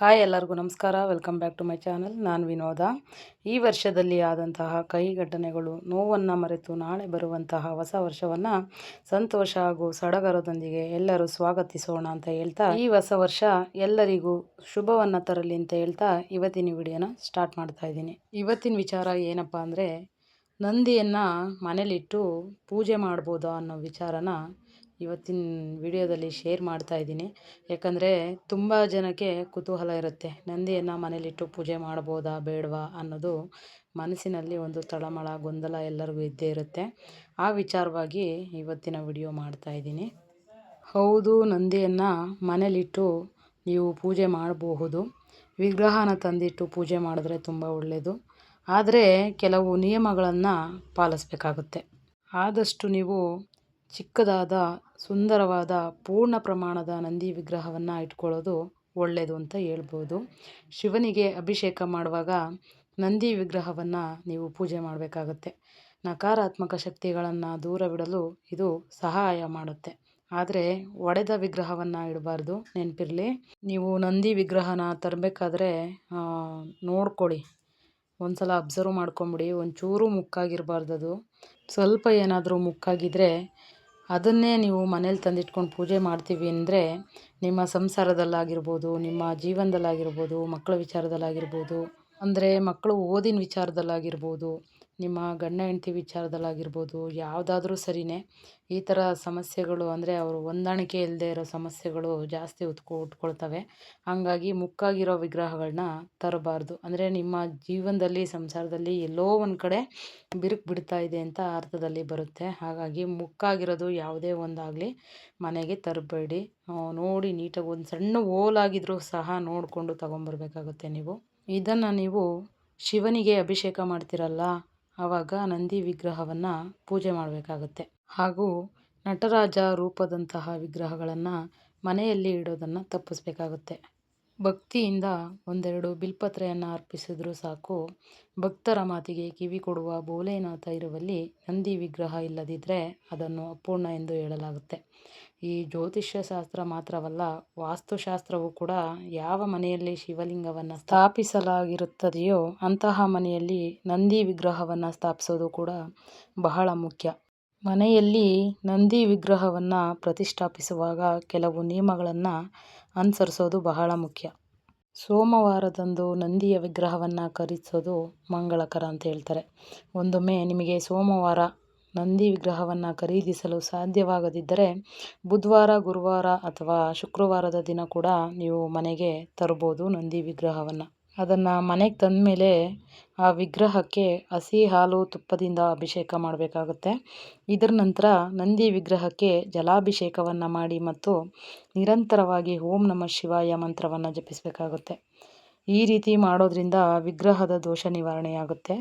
Hi ಎಲ್ಲರಿಗೂ ನಮಸ್ಕಾರ. Welcome back to my channel ನಾನು ವಿನೋದ. ಈ ವರ್ಷದಲ್ಲಿ ಆದಂತಹ ಕೈ ಘಟನೆಗಳು ನೋವನ್ನು ಮರೆತು ನಾಳೆ ಬರುವಂತಹ ಹೊಸ ವರ್ಷವನ್ನು ಸಂತೋಷ ಹಾಗೂ ಸಡಗರದೊಂದಿಗೆ ಎಲ್ಲರೂ ಸ್ವಾಗತಿಸೋಣ ಅಂತ ಹೇಳ್ತಾ, ಈ ಹೊಸ ವರ್ಷ ಎಲ್ಲರಿಗೂ ಶುಭವನ್ನು ತರಲಿ ಅಂತ ಹೇಳ್ತಾ ಇವತ್ತಿನ ವಿಡಿಯೋನ ಸ್ಟಾರ್ಟ್ ಮಾಡ್ತಾ ಇದ್ದೀನಿ. ಇವತ್ತಿನ ವಿಚಾರ ಏನಪ್ಪ ಅಂದರೆ, ನಂದಿಯನ್ನು ಮನೇಲಿಟ್ಟು ಪೂಜೆ ಮಾಡ್ಬೋದಾ ಅನ್ನೋ ವಿಚಾರನ ಇವತ್ತಿನ ವಿಡಿಯೋದಲ್ಲಿ ಶೇರ್ ಮಾಡ್ತಾ ಇದ್ದೀನಿ. ಯಾಕಂದರೆ ತುಂಬ ಜನಕ್ಕೆ ಕುತೂಹಲ ಇರುತ್ತೆ. ನಂದಿಯನ್ನು ಮನೇಲಿಟ್ಟು ಪೂಜೆ ಮಾಡ್ಬೋದಾ, ಬೇಡವಾ ಅನ್ನೋದು ಮನಸ್ಸಿನಲ್ಲಿ ಒಂದು ತಳಮಳ, ಗೊಂದಲ ಎಲ್ಲರಿಗೂ ಇದ್ದೇ ಇರುತ್ತೆ. ಆ ವಿಚಾರವಾಗಿ ಇವತ್ತಿನ ವಿಡಿಯೋ ಮಾಡ್ತಾ ಇದ್ದೀನಿ. ಹೌದು, ನಂದಿಯನ್ನು ಮನೇಲಿಟ್ಟು ನೀವು ಪೂಜೆ ಮಾಡಬಹುದು. ವಿಗ್ರಹನ ತಂದಿಟ್ಟು ಪೂಜೆ ಮಾಡಿದ್ರೆ ತುಂಬ ಒಳ್ಳೆಯದು ಆದರೆ ಕೆಲವು ನಿಯಮಗಳನ್ನು ಪಾಲಿಸ್ಬೇಕಾಗುತ್ತೆ. ಆದಷ್ಟು ನೀವು ಚಿಕ್ಕದಾದ, ಸುಂದರವಾದ, ಪೂರ್ಣ ಪ್ರಮಾಣದ ನಂದಿ ವಿಗ್ರಹವನ್ನು ಇಟ್ಕೊಳ್ಳೋದು ಒಳ್ಳೆಯದು ಅಂತ ಹೇಳ್ಬೋದು. ಶಿವನಿಗೆ ಅಭಿಷೇಕ ಮಾಡುವಾಗ ನಂದಿ ವಿಗ್ರಹವನ್ನು ನೀವು ಪೂಜೆ ಮಾಡಬೇಕಾಗತ್ತೆ. ನಕಾರಾತ್ಮಕ ಶಕ್ತಿಗಳನ್ನು ದೂರವಿಡಲು ಇದು ಸಹಾಯ ಮಾಡುತ್ತೆ. ಆದರೆ ಒಡೆದ ವಿಗ್ರಹವನ್ನು ಇಡಬಾರ್ದು, ನೆನಪಿರಲಿ. ನೀವು ನಂದಿ ವಿಗ್ರಹನ ತರಬೇಕಾದ್ರೆ ನೋಡ್ಕೊಳ್ಳಿ. ಒಂದು ಸಲ ಅಬ್ಸರ್ವ್ ಮಾಡ್ಕೊಂಬಿಡಿ. ಒಂಚೂರು ಮುಕ್ಕಾಗಿರಬಾರ್ದು ಅದು ಸ್ವಲ್ಪ ಏನಾದರೂ ಮುಕ್ಕಾಗಿದ್ದರೆ ಅದನ್ನೇ ನೀವು ಮನೇಲಿ ತಂದಿಟ್ಕೊಂಡು ಪೂಜೆ ಮಾಡ್ತೀವಿ ಅಂದರೆ ನಿಮ್ಮ ಸಂಸಾರದಲ್ಲಾಗಿರ್ಬೋದು, ನಿಮ್ಮ ಜೀವನದಲ್ಲಾಗಿರ್ಬೋದು, ಮಕ್ಕಳ ವಿಚಾರದಲ್ಲಾಗಿರ್ಬೋದು, ಅಂದರೆ ಮಕ್ಕಳು ಓದಿನ ವಿಚಾರದಲ್ಲಾಗಿರ್ಬೋದು ನಿಮ್ಮ ಗಂಡ ಹೆಂಡತಿ ವಿಚಾರದಲ್ಲಾಗಿರ್ಬೋದು, ಯಾವುದಾದ್ರೂ ಸರಿಯೇ ಈ ಥರ ಸಮಸ್ಯೆಗಳು ಅಂದರೆ ಅವರು ಹೊಂದಾಣಿಕೆ ಇಲ್ಲದೆ ಇರೋ ಸಮಸ್ಯೆಗಳು ಜಾಸ್ತಿ ಉತ್ಕೊ ಉಟ್ಕೊಳ್ತವೆ. ಹಾಗಾಗಿ ಮುಕ್ಕಾಗಿರೋ ವಿಗ್ರಹಗಳನ್ನ ತರಬಾರ್ದು. ಅಂದರೆ ನಿಮ್ಮ ಜೀವನದಲ್ಲಿ, ಸಂಸಾರದಲ್ಲಿ ಎಲ್ಲೋ ಒಂದು ಕಡೆ ಬಿರುಕು ಬಿಡ್ತಾ ಇದೆ ಅಂತ ಅರ್ಥದಲ್ಲಿ ಬರುತ್ತೆ. ಹಾಗಾಗಿ ಮುಕ್ಕಾಗಿರೋದು ಯಾವುದೇ ಒಂದಾಗಲಿ ಮನೆಗೆ ತರಬೇಡಿ. ನೋಡಿ ನೀಟಾಗಿ ಒಂದು ಸಣ್ಣ ಓಲಾಗಿದ್ರೂ ಸಹ ನೋಡಿಕೊಂಡು ತೊಗೊಂಬರ್ಬೇಕಾಗುತ್ತೆ ನೀವು. ಇದನ್ನು ನೀವು ಶಿವನಿಗೆ ಅಭಿಷೇಕ ಮಾಡ್ತಿರಲ್ಲ ಆವಾಗ ನಂದಿ ವಿಗ್ರಹವನ್ನು ಪೂಜೆ ಮಾಡಬೇಕಾಗುತ್ತೆ. ಹಾಗೂ ನಟರಾಜ ರೂಪದಂತಹ ವಿಗ್ರಹಗಳನ್ನು ಮನೆಯಲ್ಲಿ ಇಡೋದನ್ನು ತಪ್ಪಿಸ್ಬೇಕಾಗುತ್ತೆ. ಭಕ್ತಿಯಿಂದ ಒಂದೆರಡು ಬಿಲ್ಪತ್ರೆಯನ್ನು ಅರ್ಪಿಸಿದರೂ ಸಾಕು. ಭಕ್ತರ ಮಾತಿಗೆ ಕಿವಿ ಕೊಡುವ ಭೋಲೆನಾಥ ಇರುವಲ್ಲಿ ನಂದಿ ವಿಗ್ರಹ ಇಲ್ಲದಿದ್ದರೆ ಅದನ್ನು ಅಪೂರ್ಣ ಎಂದು ಹೇಳಲಾಗುತ್ತೆ. ಈ ಜ್ಯೋತಿಷ್ಯ ಶಾಸ್ತ್ರ ಮಾತ್ರವಲ್ಲ, ವಾಸ್ತುಶಾಸ್ತ್ರವು ಕೂಡ ಯಾವ ಮನೆಯಲ್ಲಿ ಶಿವಲಿಂಗವನ್ನು ಸ್ಥಾಪಿಸಲಾಗಿರುತ್ತದೆಯೋ ಅಂತಹ ಮನೆಯಲ್ಲಿ ನಂದಿ ವಿಗ್ರಹವನ್ನು ಸ್ಥಾಪಿಸೋದು ಕೂಡ ಬಹಳ ಮುಖ್ಯ. ಮನೆಯಲ್ಲಿ ನಂದಿ ವಿಗ್ರಹವನ್ನು ಪ್ರತಿಷ್ಠಾಪಿಸುವಾಗ ಕೆಲವು ನಿಯಮಗಳನ್ನು ಅನುಸರಿಸೋದು ಬಹಳ ಮುಖ್ಯ. ಸೋಮವಾರದಂದು ನಂದಿಯ ವಿಗ್ರಹವನ್ನು ಖರೀದಿಸೋದು ಮಂಗಳಕರ ಅಂತ ಹೇಳ್ತಾರೆ. ಒಂದೊಮ್ಮೆ ನಿಮಗೆ ಸೋಮವಾರ ನಂದಿ ವಿಗ್ರಹವನ್ನು ಖರೀದಿಸಲು ಸಾಧ್ಯವಾಗದಿದ್ದರೆ ಬುಧವಾರ, ಗುರುವಾರ ಅಥವಾ ಶುಕ್ರವಾರದ ದಿನ ಕೂಡ ನೀವು ಮನೆಗೆ ತರ್ಬೋದು ನಂದಿ ವಿಗ್ರಹವನ್ನು. ಅದನ್ನು ಮನೆಗೆ ತಂದ ಮೇಲೆ ಆ ವಿಗ್ರಹಕ್ಕೆ ಹಸಿ ಹಾಲು ತುಪ್ಪದಿಂದ ಅಭಿಷೇಕ ಮಾಡಬೇಕಾಗುತ್ತೆ. ಇದರ ನಂತರ ನಂದಿ ವಿಗ್ರಹಕ್ಕೆ ಜಲಾಭಿಷೇಕವನ್ನು ಮಾಡಿ ಮತ್ತು ನಿರಂತರವಾಗಿ ಓಂ ನಮಃ ಶಿವಾಯ ಮಂತ್ರವನ್ನು ಜಪಿಸಬೇಕಾಗುತ್ತೆ. ಈ ರೀತಿ ಮಾಡೋದ್ರಿಂದ ವಿಗ್ರಹದ ದೋಷ ನಿವಾರಣೆಯಾಗುತ್ತೆ.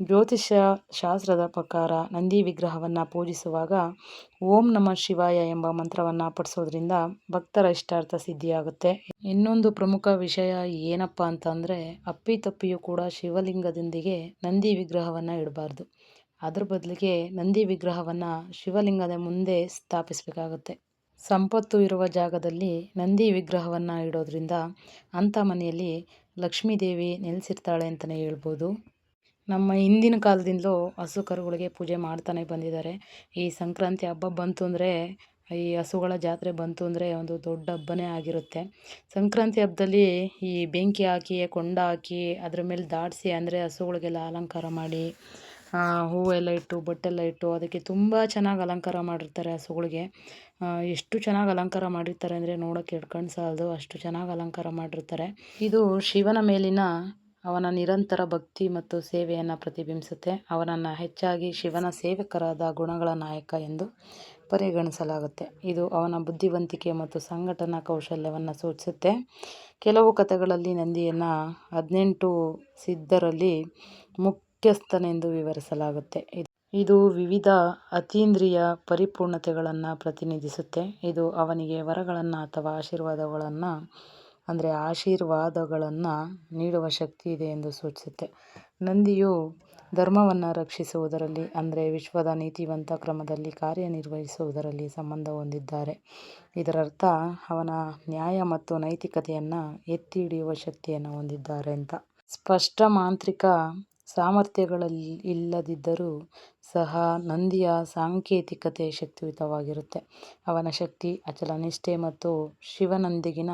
ಜ್ಯೋತಿಷ್ಯ ಶಾಸ್ತ್ರದ ಪ್ರಕಾರ ನಂದಿ ವಿಗ್ರಹವನ್ನು ಪೂಜಿಸುವಾಗ ಓಂ ನಮಃ ಶಿವಾಯ ಎಂಬ ಮಂತ್ರವನ್ನು ಪಠಿಸೋದ್ರಿಂದ ಭಕ್ತರ ಇಷ್ಟಾರ್ಥ ಸಿದ್ಧಿಯಾಗುತ್ತೆ. ಇನ್ನೊಂದು ಪ್ರಮುಖ ವಿಷಯ ಏನಪ್ಪ ಅಂತಂದರೆ ಅಪ್ಪಿತಪ್ಪಿಯೂ ಕೂಡ ಶಿವಲಿಂಗದೊಂದಿಗೆ ನಂದಿ ವಿಗ್ರಹವನ್ನು ಇಡಬಾರ್ದು. ಅದ್ರ ಬದಲಿಗೆ ನಂದಿ ವಿಗ್ರಹವನ್ನು ಶಿವಲಿಂಗದ ಮುಂದೆ ಸ್ಥಾಪಿಸಬೇಕಾಗುತ್ತೆ. ಸಂಪತ್ತು ಇರುವ ಜಾಗದಲ್ಲಿ ನಂದಿ ವಿಗ್ರಹವನ್ನು ಇಡೋದ್ರಿಂದ ಅಂಥ ಮನೆಯಲ್ಲಿ ಲಕ್ಷ್ಮೀದೇವಿ ನೆಲೆಸಿರ್ತಾಳೆ ಅಂತಲೇ ಹೇಳ್ಬೋದು. ನಮ್ಮ ಹಿಂದಿನ ಕಾಲದಿಂದಲೂ ಹಸು ಕರುಗಳಿಗೆ ಪೂಜೆ ಮಾಡ್ತಾನೆ ಬಂದಿದ್ದಾರೆ. ಈ ಸಂಕ್ರಾಂತಿ ಹಬ್ಬ ಬಂತು ಅಂದರೆ, ಈ ಹಸುಗಳ ಜಾತ್ರೆ ಬಂತು ಅಂದರೆ ಒಂದು ದೊಡ್ಡ ಹಬ್ಬನೇ ಆಗಿರುತ್ತೆ. ಸಂಕ್ರಾಂತಿ ಹಬ್ಬದಲ್ಲಿ ಈ ಬೆಂಕಿ ಹಾಕಿ, ಕೊಂಡ ಹಾಕಿ, ಅದ್ರ ಮೇಲೆ ದಾಟಿಸಿ ಅಂದರೆ ಹಸುಗಳಿಗೆಲ್ಲ ಅಲಂಕಾರ ಮಾಡಿ ಹೂವೆಲ್ಲ ಇಟ್ಟು, ಬಟ್ಟೆಲ್ಲ ಇಟ್ಟು ಅದಕ್ಕೆ ತುಂಬ ಚೆನ್ನಾಗಿ ಅಲಂಕಾರ ಮಾಡಿರ್ತಾರೆ ಹಸುಗಳಿಗೆ. ಎಷ್ಟು ಚೆನ್ನಾಗಿ ಅಲಂಕಾರ ಮಾಡಿರ್ತಾರೆ ಅಂದರೆ ನೋಡೋಕ್ಕೆ ಎರಡು ಸಾಲದು, ಅಷ್ಟು ಚೆನ್ನಾಗಿ ಅಲಂಕಾರ ಮಾಡಿರ್ತಾರೆ. ಇದು ಶಿವನ ಮೇಲಿನ ಅವನ ನಿರಂತರ ಭಕ್ತಿ ಮತ್ತು ಸೇವೆಯನ್ನು ಪ್ರತಿಬಿಂಬಿಸುತ್ತೆ. ಅವನನ್ನು ಹೆಚ್ಚಾಗಿ ಶಿವನ ಸೇವಕರಾದ ಗುಣಗಳ ನಾಯಕ ಎಂದು ಪರಿಗಣಿಸಲಾಗುತ್ತೆ. ಇದು ಅವನ ಬುದ್ಧಿವಂತಿಕೆ ಮತ್ತು ಸಂಘಟನಾ ಕೌಶಲ್ಯವನ್ನು ಸೂಚಿಸುತ್ತೆ. ಕೆಲವು ಕಥೆಗಳಲ್ಲಿ ನಂದಿಯನ್ನು ಹದಿನೆಂಟು ಸಿದ್ಧರಲ್ಲಿ ಮುಖ್ಯಸ್ಥನೆಂದು ವಿವರಿಸಲಾಗುತ್ತೆ. ಇದು ವಿವಿಧ ಅತೀಂದ್ರಿಯ ಪರಿಪೂರ್ಣತೆಗಳನ್ನು ಪ್ರತಿನಿಧಿಸುತ್ತೆ. ಇದು ಅವನಿಗೆ ವರಗಳನ್ನು ಅಥವಾ ಆಶೀರ್ವಾದಗಳನ್ನು ಅಂದರೆ ಆಶೀರ್ವಾದಗಳನ್ನು ನೀಡುವ ಶಕ್ತಿ ಇದೆ ಎಂದು ಸೂಚಿಸುತ್ತೆ. ನಂದಿಯು ಧರ್ಮವನ್ನು ರಕ್ಷಿಸುವುದರಲ್ಲಿ, ಅಂದರೆ ವಿಶ್ವದ ನೀತಿವಂತ ಕ್ರಮದಲ್ಲಿ ಕಾರ್ಯನಿರ್ವಹಿಸುವುದರಲ್ಲಿ ಸಂಬಂಧ ಹೊಂದಿದ್ದಾರೆ. ಇದರರ್ಥ, ಅವನ ನ್ಯಾಯ ಮತ್ತು ನೈತಿಕತೆಯನ್ನು ಎತ್ತಿ ಹಿಡಿಯುವ ಶಕ್ತಿಯನ್ನು ಹೊಂದಿದ್ದಾರೆ ಅಂತ ಸ್ಪಷ್ಟ ಮಾಂತ್ರಿಕ ಸಾಮರ್ಥ್ಯಗಳಿಲ್ಲದಿದ್ದರೂ ಸಹ ನಂದಿಯ ಸಾಂಕೇತಿಕತೆ ಶಕ್ತಿಯುತವಾಗಿರುತ್ತೆ. ಅವನ ಶಕ್ತಿ, ಅಚಲ ನಿಷ್ಠೆ ಮತ್ತು ಶಿವನೊಂದಿಗಿನ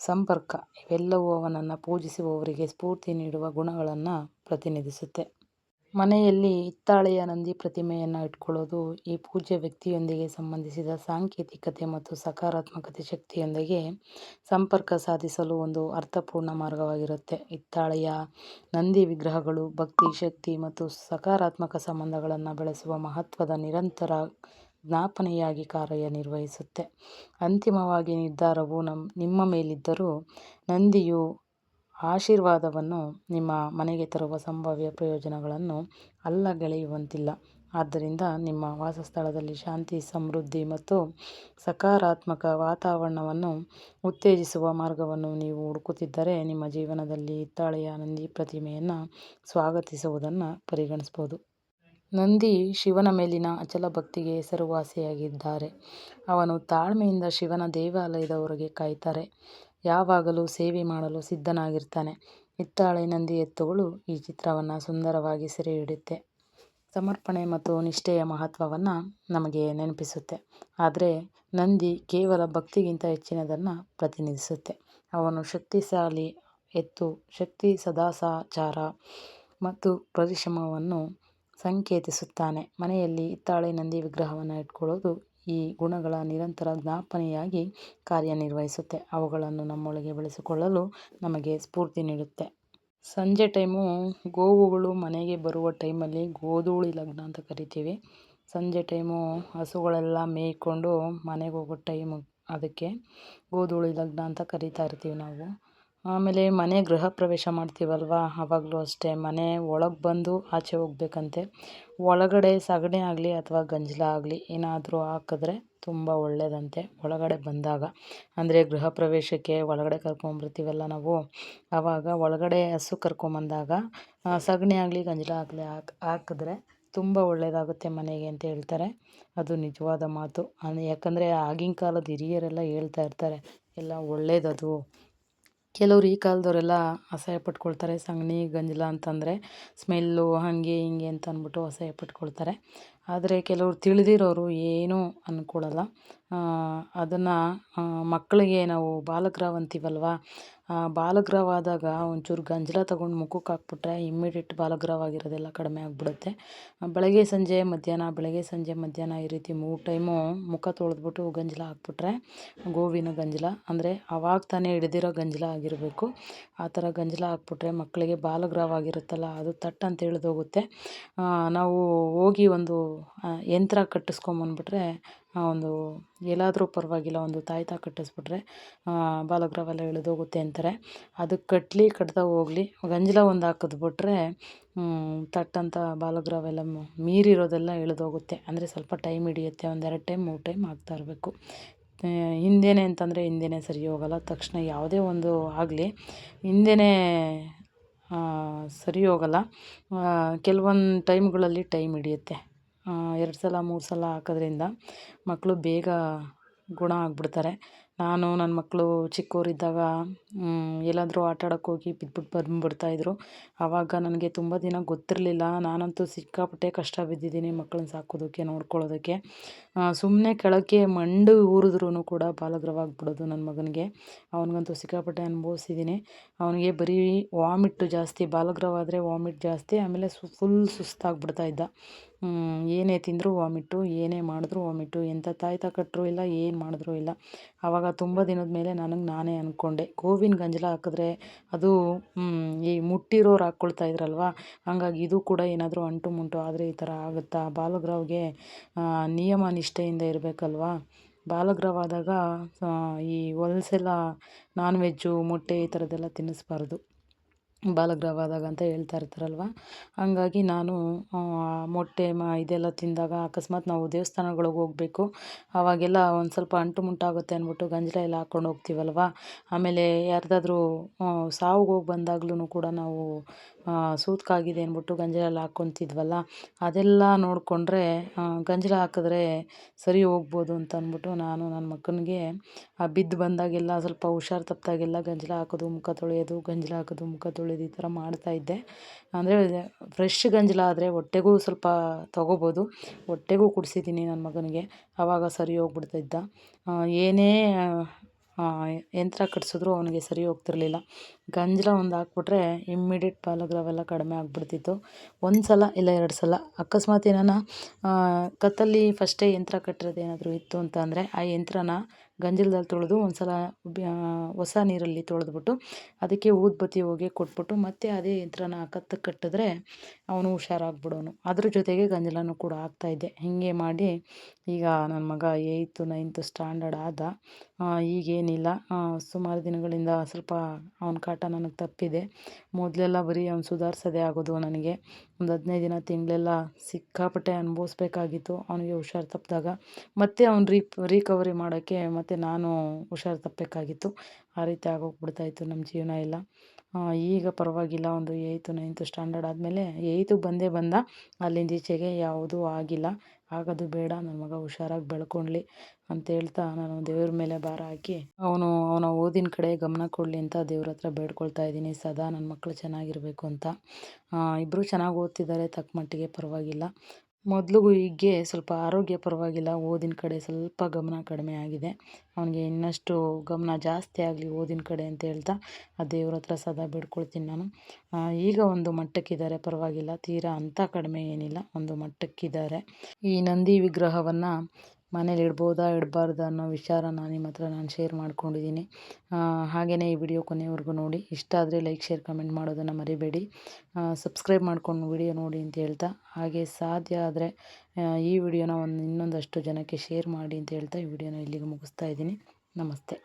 ಸಂಪರ್ಕ ಇವೆಲ್ಲವೂ ಅವನನ್ನು ಪೂಜಿಸುವವರಿಗೆ ಸ್ಫೂರ್ತಿ ನೀಡುವ ಗುಣಗಳನ್ನು ಪ್ರತಿನಿಧಿಸುತ್ತೆ. ಮನೆಯಲ್ಲಿ ಹಿತ್ತಾಳೆಯ ನಂದಿ ಪ್ರತಿಮೆಯನ್ನು ಇಟ್ಕೊಳ್ಳೋದು, ಈ ಪೂಜ್ಯ ವ್ಯಕ್ತಿಯೊಂದಿಗೆ ಸಂಬಂಧಿಸಿದ ಸಾಂಕೇತಿಕತೆ ಮತ್ತು ಸಕಾರಾತ್ಮಕತೆ ಶಕ್ತಿಯೊಂದಿಗೆ ಸಂಪರ್ಕ ಸಾಧಿಸಲು ಒಂದು ಅರ್ಥಪೂರ್ಣ ಮಾರ್ಗವಾಗಿರುತ್ತೆ. ಹಿತ್ತಾಳೆಯ ನಂದಿ ವಿಗ್ರಹಗಳು ಭಕ್ತಿ, ಶಕ್ತಿ ಮತ್ತು ಸಕಾರಾತ್ಮಕ ಸಂಬಂಧಗಳನ್ನು ಬೆಳೆಸುವ ಮಹತ್ವದ ನಿರಂತರ ಜ್ಞಾಪನೆಯಾಗಿ ಕಾರ್ಯನಿರ್ವಹಿಸುತ್ತೆ. ಅಂತಿಮವಾಗಿ ನಿರ್ಧಾರವು ನಮ್ಮ ನಿಮ್ಮ ಮೇಲಿದ್ದರೂ ನಂದಿಯು ಆಶೀರ್ವಾದವನ್ನು ನಿಮ್ಮ ಮನೆಗೆ ತರುವ ಸಂಭಾವ್ಯ ಪ್ರಯೋಜನಗಳನ್ನು ಅಲ್ಲಗಳೆಯುವಂತಿಲ್ಲ ಆದ್ದರಿಂದ ನಿಮ್ಮ ವಾಸಸ್ಥಳದಲ್ಲಿ ಶಾಂತಿ, ಸಮೃದ್ಧಿ ಮತ್ತು ಸಕಾರಾತ್ಮಕ ವಾತಾವರಣವನ್ನು ಉತ್ತೇಜಿಸುವ ಮಾರ್ಗವನ್ನು ನೀವು ಹುಡುಕುತ್ತಿದ್ದರೆ ನಿಮ್ಮ ಜೀವನದಲ್ಲಿ ಹಿತ್ತಾಳೆಯ ನಂದಿ ಪ್ರತಿಮೆಯನ್ನು ಸ್ವಾಗತಿಸುವುದನ್ನು ಪರಿಗಣಿಸ್ಬೋದು ನಂದಿ ಶಿವನ ಮೇಲಿನ ಅಚಲ ಭಕ್ತಿಗೆ ಹೆಸರುವಾಸಿಯಾಗಿದ್ದಾರೆ. ಅವನು ತಾಳ್ಮೆಯಿಂದ ಶಿವನ ದೇವಾಲಯದವರೆಗೆ ಕಾಯ್ತಾರೆ. ಯಾವಾಗಲೂ ಸೇವೆ ಮಾಡಲು ಸಿದ್ಧನಾಗಿರ್ತಾನೆ. ಹಿತ್ತಾಳೆ ನಂದಿ ಎತ್ತುಗಳು ಈ ಚಿತ್ರವನ್ನು ಸುಂದರವಾಗಿ ಸೆರೆ ಹಿಡಿಯುತ್ತೆ ಸಮರ್ಪಣೆ ಮತ್ತು ನಿಷ್ಠೆಯ ಮಹತ್ವವನ್ನು ನಮಗೆ ನೆನಪಿಸುತ್ತೆ. ಆದರೆ ನಂದಿ ಕೇವಲ ಭಕ್ತಿಗಿಂತ ಹೆಚ್ಚಿನದನ್ನು ಪ್ರತಿನಿಧಿಸುತ್ತೆ. ಅವನು ಶಕ್ತಿಶಾಲಿ ಎತ್ತು, ಶಕ್ತಿ ಸದಾಚಾರ ಮತ್ತು ಪರಿಶ್ರಮವನ್ನು ಸಂಕೇತಿಸುತ್ತಾನೆ. ಮನೆಯಲ್ಲಿ ಹಿತ್ತಾಳೆ ನಂದಿ ವಿಗ್ರಹವನ್ನು ಇಟ್ಕೊಳ್ಳೋದು ಈ ಗುಣಗಳ ನಿರಂತರ ಜ್ಞಾಪನೆಯಾಗಿ ಕಾರ್ಯನಿರ್ವಹಿಸುತ್ತೆ. ಅವುಗಳನ್ನು ನಮ್ಮೊಳಗೆ ಬೆಳೆಸಿಕೊಳ್ಳಲು ನಮಗೆ ಸ್ಫೂರ್ತಿ ನೀಡುತ್ತೆ. ಸಂಜೆ ಟೈಮು ಗೋವುಗಳು ಮನೆಗೆ ಬರುವ ಟೈಮಲ್ಲಿ ಗೋಧೂಳಿ ಲಗ್ನ ಅಂತ ಕರಿತೀವಿ. ಸಂಜೆ ಟೈಮು ಹಸುಗಳೆಲ್ಲ ಮೇಯ್ಕೊಂಡು ಮನೆಗೆ ಹೋಗೋ ಟೈಮು ಅದಕ್ಕೆ ಗೋಧೂಳಿ ಲಗ್ನ ಅಂತ ಕರಿತಾ ಇರ್ತೀವಿ ನಾವು. ಆಮೇಲೆ ಮನೆ ಗೃಹ ಪ್ರವೇಶ ಮಾಡ್ತೀವಲ್ವ? ಆವಾಗಲೂ ಅಷ್ಟೇ. ಮನೆ ಒಳಗೆ ಬಂದು ಆಚೆ ಹೋಗ್ಬೇಕಂತೆ. ಒಳಗಡೆ ಸಗಣಿ ಆಗಲಿ ಅಥವಾ ಗಂಜಲ ಆಗಲಿ ಏನಾದರೂ ಹಾಕಿದ್ರೆ ತುಂಬ ಒಳ್ಳೆಯದಂತೆ ಒಳಗಡೆ ಬಂದಾಗ. ಅಂದರೆ ಗೃಹ ಪ್ರವೇಶಕ್ಕೆ ಒಳಗಡೆ ಕರ್ಕೊಂಬರ್ತೀವಲ್ಲ ನಾವು? ಆವಾಗ ಒಳಗಡೆ ಹಸು ಕರ್ಕೊಂಬಂದಾಗ ಸಗಣಿ ಆಗಲಿ, ಗಂಜಲ ಆಗಲಿ ಹಾಕಿ, ಹಾಕಿದ್ರೆ ತುಂಬ ಒಳ್ಳೆಯದಾಗುತ್ತೆ ಮನೆಗೆ ಅಂತ ಹೇಳ್ತಾರೆ. ಅದು ನಿಜವಾದ ಮಾತು. ಯಾಕಂದರೆ ಆಗಿನ ಕಾಲದ ಹಿರಿಯರೆಲ್ಲ ಹೇಳ್ತಾ ಇರ್ತಾರೆ. ಎಲ್ಲ ಒಳ್ಳೇದದು. ಕೆಲವ್ರು ಈ ಕಾಲದವರೆಲ್ಲ ಅಸಹ್ಯ ಪಟ್ಕೊಳ್ತಾರೆ ಸಗಣಿ ಗಂಜಲ ಅಂತಂದರೆ, ಸ್ಮೆಲ್ಲು ಹಾಗೆ ಹಿಂಗೆ ಅಂತ ಅಂದ್ಬಿಟ್ಟು ಅಸಹ್ಯ ಪಟ್ಕೊಳ್ತಾರೆ. ಆದರೆ ಕೆಲವ್ರು ತಿಳಿದಿರೋರು ಏನೂ ಅಂದ್ಕೊಳ್ಳಲ್ಲ ಅದನ್ನು ಮಕ್ಕಳಿಗೆ ನಾವು ಬಾಲಗ್ರಹ ಅಂತೀವಲ್ವ? ಬಾಲಗ್ರಹವಾದಾಗ ಒಂಚೂರು ಗಂಜಲ ತಗೊಂಡು ಮುಖಕ್ಕೆ ಹಾಕ್ಬಿಟ್ರೆ ಇಮ್ಮಿಡಿಯೇಟ್ ಬಾಲಗ್ರಹವಾಗಿರೋದೆಲ್ಲ ಕಡಿಮೆ ಆಗಿಬಿಡುತ್ತೆ. ಬೆಳಗ್ಗೆ ಸಂಜೆ, ಮಧ್ಯಾಹ್ನ, ಬೆಳಗ್ಗೆ ಸಂಜೆ, ಮಧ್ಯಾಹ್ನ ಈ ರೀತಿ ಮೂರು ಟೈಮು ಮುಖ ತೊಳೆದ್ಬಿಟ್ಟು ಗಂಜಲ ಹಾಕ್ಬಿಟ್ರೆ ಗೋವಿನ ಗಂಜಲ, ಅಂದರೆ ಅವಾಗ ತಾನೇ ಹಿಡ್ದಿರೋ ಗಂಜಲ ಆಗಿರಬೇಕು. ಆ ಥರ ಗಂಜಲ ಹಾಕ್ಬಿಟ್ರೆ ಮಕ್ಕಳಿಗೆ ಬಾಲಗ್ರಹವಾಗಿರುತ್ತಲ್ಲ, ಅದು ತಟ್ ಅಂತ ಇಳಿದೋಗುತ್ತೆ ನಾವು ಹೋಗಿ ಒಂದು ಯಂತ್ರ ಕಟ್ಟಿಸ್ಕೊಂಬಂದ್ಬಿಟ್ರೆ ಒಂದು ಎಲ್ಲಾದರೂ ಪರವಾಗಿಲ್ಲ, ಒಂದು ತಾಯ್ತ ಕಟ್ಟಿಸ್ಬಿಟ್ರೆ ಬಾಲಗ್ರಹವೆಲ್ಲ ಇಳಿದೋಗುತ್ತೆ ಅಂತಾರೆ. ಅದಕ್ಕೆ ಕಟ್ಟಲಿ ಕಟ್ತಾ ಹೋಗಲಿ, ಗಂಜಲ ಒಂದು ಹಾಕಿದ್ಬಿಟ್ರೆ ತಟ್ಟಂಥ ಬಾಲಗ್ರಹವೆಲ್ಲ ಮೀರಿರೋದೆಲ್ಲ ಇಳಿದೋಗುತ್ತೆ. ಅಂದರೆ ಸ್ವಲ್ಪ ಟೈಮ್ ಹಿಡಿಯುತ್ತೆ ಒಂದೆರಡು ಟೈಮ್, ಮೂರು ಟೈಮ್ ಆಗ್ತಾ ಇರಬೇಕು. ಹಿಂದೇನೆ ಅಂತಂದರೆ ಹಿಂದೇನೆ ಸರಿ ಹೋಗಲ್ಲ. ತಕ್ಷಣ ಯಾವುದೇ ಒಂದು ಆಗಲಿ, ಹಿಂದೇನೆ ಸರಿ ಹೋಗಲ್ಲ. ಕೆಲವೊಂದು ಟೈಮ್ಗಳಲ್ಲಿ ಟೈಮ್ ಹಿಡಿಯುತ್ತೆ. ಎರಡು ಸಲ, ಮೂರು ಸಲ ಹಾಕೋದ್ರಿಂದ ಮಕ್ಕಳು ಬೇಗ ಗುಣ ಆಗಿಬಿಡ್ತಾರೆ. ನಾನು ನನ್ನ ಮಕ್ಕಳು ಚಿಕ್ಕವರಿದ್ದಾಗ ಎಲ್ಲಾದರೂ ಆಟ ಆಡೋಕ್ಕೆ ಹೋಗಿ ಬಿದ್ಬಿಟ್ಟು ಬಂದ್ಬಿಡ್ತಾಯಿದ್ರು ಆವಾಗ ನನಗೆ ತುಂಬ ದಿನ ಗೊತ್ತಿರಲಿಲ್ಲ. ನಾನಂತೂ ಸಿಕ್ಕಾಪಟ್ಟೆ ಕಷ್ಟ ಬಿದ್ದಿದ್ದೀನಿ ಮಕ್ಕಳನ್ನ ಸಾಕೋದಕ್ಕೆ, ನೋಡ್ಕೊಳ್ಳೋದಕ್ಕೆ. ಸುಮ್ಮನೆ ಕೆಳಕ್ಕೆ ಮಂಡು ಊರಿದ್ರೂ ಕೂಡ ಬಾಲಗ್ರವಾಗ್ಬಿಡೋದು ನನ್ನ ಮಗನಿಗೆ. ಅವನಿಗಂತೂ ಸಿಕ್ಕಾಪಟ್ಟೆ ಅನುಭವಿಸಿದ್ದೀನಿ. ಅವನಿಗೆ ಬರೀ ವಾಮಿಟ್ಟು ಜಾಸ್ತಿ, ಬಾಲಗ್ರವಾದರೆ ವಾಮಿಟ್ ಜಾಸ್ತಿ, ಆಮೇಲೆ ಸು, ಫುಲ್ ಸುಸ್ತಾಗ್ಬಿಡ್ತಾ ಇದ್ದ. ಏನೇ ತಿಂದರೂ ವಾಮಿಟ್ಟು ಏನೇ ಮಾಡಿದ್ರು ವಾಮಿಟ್ಟು ಎಂಥ ತಾಯ್ತ ಕಟ್ಟರೂ ಇಲ್ಲ, ಏನು ಮಾಡಿದ್ರೂ ಇಲ್ಲ. ಆವಾಗ ತುಂಬ ದಿನದ ಮೇಲೆ ನನಗೆ ನಾನೇ ಅಂದ್ಕೊಂಡೆ ಗೋವಿನ ಗಂಜಲ ಹಾಕಿದ್ರೆ ಅದು ಈ ಮುಟ್ಟಿರೋರು ಹಾಕ್ಕೊಳ್ತಾ ಇದ್ರಲ್ವ? ಹಂಗಾಗಿ ಇದು ಕೂಡ ಏನಾದರೂ ಅಂಟು ಮುಂಟು ಆದರೆ ಈ ಥರ ಆಗುತ್ತಾ? ಬಾಲಗ್ರಾವ್ಗೆ ನಿಯಮ ನಿಷ್ಠೆಯಿಂದ ಇರಬೇಕಲ್ವಾ? ಬಾಲಗ್ರಾವಾದಾಗ ಈ ಹೊಲ್ಸೆಲ್ಲ ನಾನ್ ವೆಜ್ಜು, ಮೊಟ್ಟೆ ಈ ಥರದ್ದೆಲ್ಲ ತಿನ್ನಿಸ್ಬಾರ್ದು. ಬಾಲಗ್ರಹವಾದಾಗ ಅಂತ ಹೇಳ್ತಾ ಇರ್ತಾರಲ್ವ? ಹಾಗಾಗಿ ನಾನು ಮೊಟ್ಟೆ, ಮ, ಇದೆಲ್ಲ ತಿಂದಾಗ ಅಕಸ್ಮಾತ್ ನಾವು ದೇವಸ್ಥಾನಗಳಿಗೆ ಹೋಗಬೇಕು. ಆವಾಗೆಲ್ಲ ಒಂದು ಸ್ವಲ್ಪ ಅಂಟು ಮುಂಟಾಗುತ್ತೆ ಅಂದ್ಬಿಟ್ಟು ಗಂಜಲ ಎಲ್ಲ ಹಾಕ್ಕೊಂಡು ಹೋಗ್ತೀವಲ್ವ? ಆಮೇಲೆ ಯಾರ್ದಾದ್ರೂ ಸಾವುಗೆ ಹೋಗಿ ಬಂದಾಗ್ಲೂ ಕೂಡ ನಾವು ಸೂತ್ಕಾಗಿದೆ ಅಂದ್ಬಿಟ್ಟು ಗಂಜಲ ಎಲ್ಲ ಹಾಕ್ಕೊತಿದ್ವಲ್ಲ ಅದೆಲ್ಲ ನೋಡಿಕೊಂಡ್ರೆ ಗಂಜಲ ಹಾಕಿದ್ರೆ ಸರಿ ಹೋಗ್ಬೋದು ಅಂತ ಅಂದ್ಬಿಟ್ಟು ನಾನು ನನ್ನ ಮಕ್ಕನಿಗೆ ಬಿದ್ದು ಬಂದಾಗೆಲ್ಲ ಸ್ವಲ್ಪ ಹುಷಾರು ತಪ್ಪಿದಾಗೆಲ್ಲ ಗಂಜಲ ಹಾಕೋದು, ಮುಖ ತೊಳೆಯೋದು, ಗಂಜಲ ಹಾಕೋದು, ಮುಖ ತೊಳೆಯೋದು. ಈ ಥರ ಮಾಡ್ತಾಯಿದ್ದೆ ಅಂದರೆ ಫ್ರೆಶ್ ಗಂಜಲ ಆದರೆ ಹೊಟ್ಟೆಗೂ ಸ್ವಲ್ಪ ತೊಗೋಬೋದು. ಹೊಟ್ಟೆಗೂ ಕುಡಿಸಿದ್ದೀನಿ ನನ್ನ ಮಗನಿಗೆ. ಆವಾಗ ಸರಿ ಹೋಗ್ಬಿಡ್ತಿದ್ದ ಏನೇ ಯಂತ್ರ ಕಟ್ಸಿದ್ರು ಅವನಿಗೆ ಸರಿ ಹೋಗ್ತಿರ್ಲಿಲ್ಲ. ಗಂಜಲ ಒಂದು ಹಾಕ್ಬಿಟ್ರೆ ಇಮ್ಮಿಡಿಯೇಟ್ ಬಾಲಗ್ರಹವೆಲ್ಲ ಕಡಿಮೆ ಆಗಿಬಿಡ್ತಿತ್ತು. ಒಂದು ಸಲ ಇಲ್ಲ ಎರಡು ಸಲ ಅಕಸ್ಮಾತ್ ಏನಾನ ಕತ್ತಲ್ಲಿ ಫಸ್ಟೇ ಯಂತ್ರ ಕಟ್ಟಿರೋದು ಏನಾದರೂ ಇತ್ತು ಅಂತ ಆ ಯಂತ್ರನ ಗಂಜಲದಲ್ಲಿ ತೊಳೆದು ಒಂದು ಸಲ ಹೊಸ ನೀರಲ್ಲಿ ತೊಳೆದ್ಬಿಟ್ಟು ಅದಕ್ಕೆ ಊದ್ಬತ್ತಿ ಹೋಗಿ ಕೊಟ್ಬಿಟ್ಟು ಮತ್ತೆ ಅದೇ ಯಂತ್ರನ ಕತ್ತಕ್ಕೆ ಕಟ್ಟಿದ್ರೆ ಅವನು ಹುಷಾರಾಗ್ಬಿಡೋನು. ಅದ್ರ ಜೊತೆಗೆ ಗಂಜಲನೂ ಕೂಡ ಹಾಕ್ತಾಯಿದ್ದೆ ಹೀಗೆ ಮಾಡಿ ಈಗ ನನ್ನ ಮಗ ಏಯ್ತು, ನೈನ್ತು ಸ್ಟ್ಯಾಂಡರ್ಡ್ ಆದ ಈಗೇನಿಲ್ಲ. ಸುಮಾರು ದಿನಗಳಿಂದ ಸ್ವಲ್ಪ ಅವನ ಕಾಟ ನನಗೆ ತಪ್ಪಿದೆ. ಮೊದಲೆಲ್ಲ ಬರೀ ಅವ್ನು ಸುಧಾರಿಸೋದೇ ಆಗೋದು ನನಗೆ. ಒಂದು ಹದಿನೈದು ದಿನ ತಿಂಗಳೆಲ್ಲ ಸಿಕ್ಕಾಪಟ್ಟೆ ಅನುಭವಿಸ್ಬೇಕಾಗಿತ್ತು. ಅವನಿಗೆ ಹುಷಾರು ತಪ್ಪಿದಾಗ ಮತ್ತೆ ಅವ್ನು ರೀ ರಿಕವರಿ ಮಾಡೋಕ್ಕೆ ಮತ್ತು ನಾನು ಹುಷಾರು ತಪ್ಪಬೇಕಾಗಿತ್ತು ಆ ರೀತಿ ಆಗೋಗ್ಬಿಡ್ತಾಯಿತ್ತು ನಮ್ಮ ಜೀವನ ಎಲ್ಲ. ಈಗ ಪರವಾಗಿಲ್ಲ, ಒಂದು ಏಯ್ತು, ನೈನ್ತು ಸ್ಟ್ಯಾಂಡರ್ಡ್ ಆದಮೇಲೆ ಏಯ್ತಿಗೆ ಬಂದೇ ಬಂದ ಅಲ್ಲಿಂದ ಈಚೆಗೆ ಯಾವುದೂ ಆಗಿಲ್ಲ. ಆಗೋದು ಬೇಡ, ನನ್ನ ಮಗ ಹುಷಾರಾಗಿ ಬೆಳ್ಕೊಳ್ಳಿ ಅಂತ ಹೇಳ್ತಾ ನಾನು ದೇವ್ರ ಮೇಲೆ ಭಾರ ಹಾಕಿ, ಅವನು, ಅವನ ಓದಿನ ಕಡೆ ಗಮನ ಕೊಡಲಿ ಅಂತ ದೇವ್ರ ಹತ್ರ ಬೇಡ್ಕೊಳ್ತಾ ಇದ್ದೀನಿ. ಸದಾ ನನ್ನ ಮಕ್ಕಳು ಚೆನ್ನಾಗಿರಬೇಕು ಅಂತ. ಇಬ್ಬರು ಚೆನ್ನಾಗಿ ಓದ್ತಿದ್ದಾರೆ, ತಕ್ಕ ಮಟ್ಟಿಗೆ ಪರವಾಗಿಲ್ಲ. ಮೊದಲಿಗೂ ಹೀಗೆ ಸ್ವಲ್ಪ ಆರೋಗ್ಯ ಪರವಾಗಿಲ್ಲ, ಓದಿನ ಕಡೆ ಸ್ವಲ್ಪ ಗಮನ ಕಡಿಮೆ ಆಗಿದೆ. ಅವನಿಗೆ ಇನ್ನಷ್ಟು ಗಮನ ಜಾಸ್ತಿ ಆಗಲಿ ಓದಿನ ಕಡೆ ಅಂತ ಹೇಳ್ತಾ ಆ ದೇವ್ರ ಹತ್ರ ಸದಾ ಬೇಡ್ಕೊಳ್ತೀನಿ ನಾನು. ಈಗ ಒಂದು ಮಟ್ಟಕ್ಕಿದ್ದಾರೆ, ಪರವಾಗಿಲ್ಲ, ತೀರಾ ಅಂಥ ಕಡಿಮೆ ಏನಿಲ್ಲ, ಒಂದು ಮಟ್ಟಕ್ಕಿದ್ದಾರೆ. ಈ ನಂದಿ ವಿಗ್ರಹವನ್ನು ಮನೇಲಿ ಇಡ್ಬೋದಾ, ಇಡಬಾರ್ದಾ ಅನ್ನೋ ವಿಚಾರ ನಾನು ನಿಮ್ಮ ಹತ್ರ ನಾನು ಶೇರ್ ಮಾಡ್ಕೊಂಡಿದ್ದೀನಿ. ಹಾಗೆಯೇ ಈ ವಿಡಿಯೋ ಕೊನೆವರೆಗೂ ನೋಡಿ. ಇಷ್ಟ ಆದರೆ ಲೈಕ್ ಶೇರ್ ಕಮೆಂಟ್ ಮಾಡೋದನ್ನು ಮರಿಬೇಡಿ. ಸಬ್ಸ್ಕ್ರೈಬ್ ಮಾಡ್ಕೊಂಡು ವಿಡಿಯೋ ನೋಡಿ ಅಂತ ಹೇಳ್ತಾ. ಹಾಗೆ ಸಾಧ್ಯ ಆದರೆ ಈ ವಿಡಿಯೋನ ಒಂದು ಇನ್ನೊಂದಷ್ಟು ಜನಕ್ಕೆ ಶೇರ್ ಮಾಡಿ ಅಂತ ಹೇಳ್ತಾ ಈ ವಿಡಿಯೋನ ಇಲ್ಲಿಗೆ ಮುಗಿಸ್ತಾ ಇದ್ದೀನಿ. ನಮಸ್ತೆ.